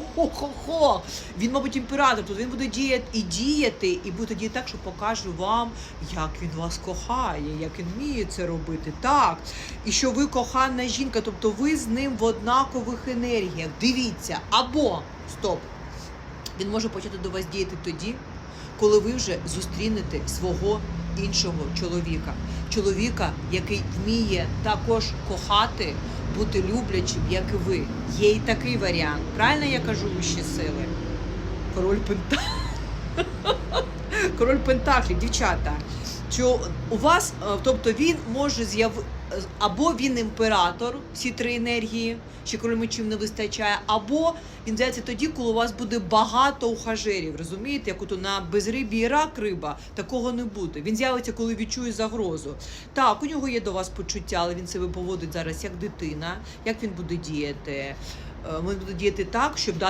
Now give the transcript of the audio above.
Хо-хо-хо! Він, мабуть, імператор, то він буде діяти і діяти, і буде діяти так, що покаже вам, як він вас кохає, як він вміє це робити. Так. І що ви кохана жінка, тобто ви з ним в однакових енергіях. Дивіться, або стоп. Він може почати до вас діяти тоді, коли ви вже зустрінете свого іншого чоловіка. Чоловіка, який вміє також кохати, бути люблячим, як і ви. Є і такий варіант. Правильно я кажу вищі сили? Король Пентаклів. Король Пентаклів, дівчата. Що у вас, е, тобто він може з'яв... або він імператор, всі три енергії, ще король мечів не вистачає, або він з'явиться тоді, коли у вас буде багато ухажерів. Розумієте, як ото на безрибі і рак риба, такого не буде. Він з'явиться, коли відчує загрозу. Так, у нього є до вас почуття, але він себе поводить зараз як дитина. Як він буде діяти? Е, Він буде діяти так, щоб дати